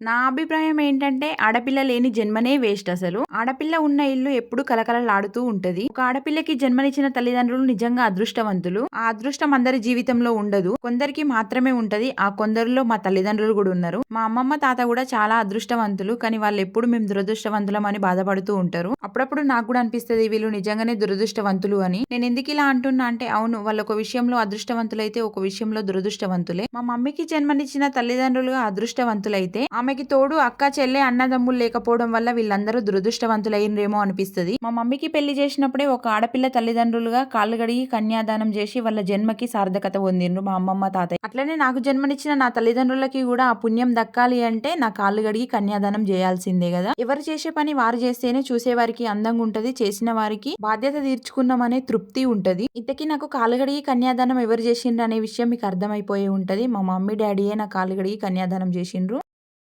నా అభిప్రాయం ఏంటంటే ఆడపిల్ల లేని జన్మనే వేస్ట్ అసలు. ఆడపిల్ల ఉన్న ఇల్లు ఎప్పుడు కలకలలాడుతూ ఉంటది. ఒక ఆడపిల్లకి జన్మనిచ్చిన తల్లిదండ్రులు నిజంగా అదృష్టవంతులు. ఆ అదృష్టం అందరి జీవితంలో ఉండదు. కొందరికి మాత్రమే ఉంటది. ఆ కొందరిలో మా తల్లిదండ్రులు కూడా ఉన్నారు. మా అమ్మమ్మ తాత కూడా చాలా అదృష్టవంతులు. కానీ వాళ్ళు ఎప్పుడు మేము దురదృష్టవంతులం అని బాధపడుతూ ఉంటారు. అప్పుడప్పుడు నాకు కూడా అనిపిస్తుంది వీళ్ళు నిజంగానే దురదృష్టవంతులు అని. నేను ఎందుకు ఇలా అంటున్నా అంటే అవును వాళ్ళు ఒక విషయంలో అదృష్టవంతులైతే ఒక విషయంలో దురదృష్టవంతులే. మా మమ్మీకి జన్మనిచ్చిన తల్లిదండ్రులుగా అదృష్టవంతులైతే ఆమెకి తోడు అక్క చెల్లె అన్నదమ్ములు లేకపోవడం వల్ల వీళ్ళందరూ దురదృష్టవంతులైనరేమో అనిపిస్తది. మా మమ్మీకి పెళ్ళి చేసినప్పుడే ఒక ఆడపిల్ల తల్లిదండ్రులుగా కాళ్ళు గడిగి కన్యాదానం చేసి వాళ్ళ జన్మకి సార్థకత పొందిండ్రు మా అమ్మమ్మ తాతయ్య. అట్లనే నాకు జన్మనిచ్చిన నా తల్లిదండ్రులకి కూడా ఆ పుణ్యం దక్కాలి అంటే నా కాళ్ళు గడిగి కన్యాదానం చేయాల్సిందే కదా. ఎవరు చేసే పని వారు చేస్తేనే చూసేవారికి అందంగా ఉంటది చేసిన వారికి బాధ్యత తీర్చుకున్నామనే తృప్తి ఉంటది. ఇంతకీ నాకు కాలుగడిగి గడిగి కన్యాదానం ఎవరు చేసిండ్రు అనే విషయం మీకు అర్థమైపోయి ఉంటది. మా మమ్మీ డాడీయే నా కాలుగడిగి గడిగి కన్యాదానం చేసిండ్రు.